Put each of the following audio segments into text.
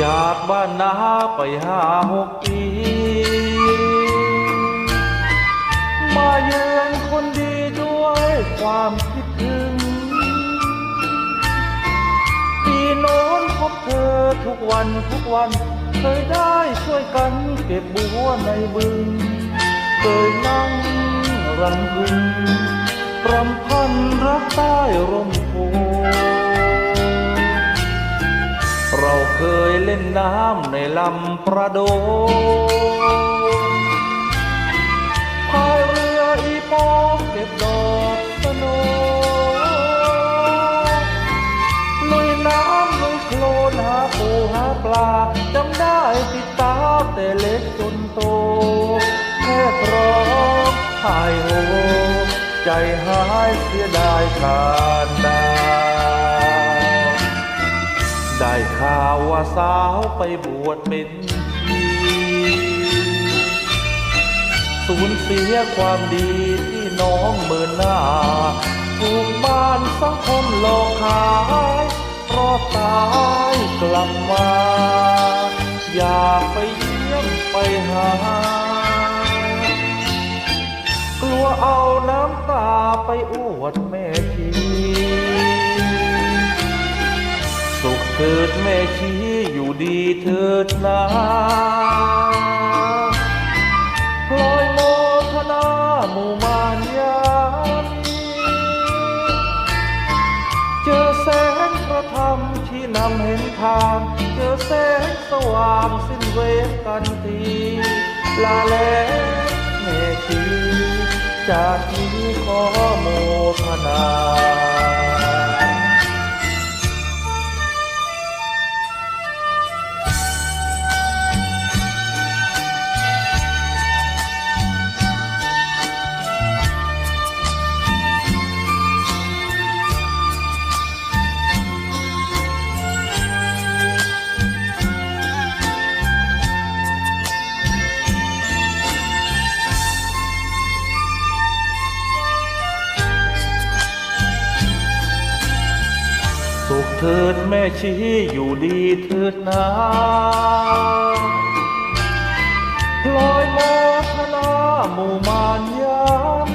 จากบ้านนาไปห้าหกปี มาเยือนคนดีด้วยความคิดถึง ปีโน้นพบเธอทุกวันทุกวัน เคยได้ช่วยกันเก็บบัวในบึง เคยนั่งรำพึงรำพันรักใต้ร่มโพ ล่นน้ำในลำประโดงพายเรืออีโปเก็บดอกสโนลุยน้ำลุยโคลนหาปูหาปลาจำได้ติดตาแต่เล็กจนโตแค่พร้อมหายโหใจหายเสียดายขาดดา ได้ข่าวว่าสาวไปบวชเป็นชีสูญเสียความดีที่น้องเมินหน้า ถูกบ้านสังคมหลอกขายเพราะตายกลับมา อยากไปเยี่ยมไปหา กลัวเอาน้ำตาไปอวดแม่ชี เถิดนาพลอยโมทนาหมู่มานยามเจอแสงพระธรรมที่นำเห็นทาง เจอแสงสว่างสิ้นเวรกันทีลาแล้วแม่ชีจากนี้ขอโมทนา ถิดแม่ชีอยู่ดีเถิดนาพลอยโมทนาหมู่มานยาม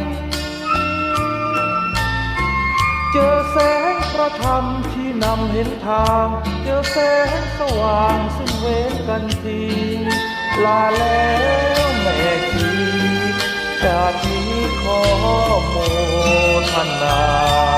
เจอแสงพระธรรมที่นำเห็นทาง เจอแสงสว่างซึ่งเว้นกันทีลาแล้วแม่ชีจากนี้ขอโมทนา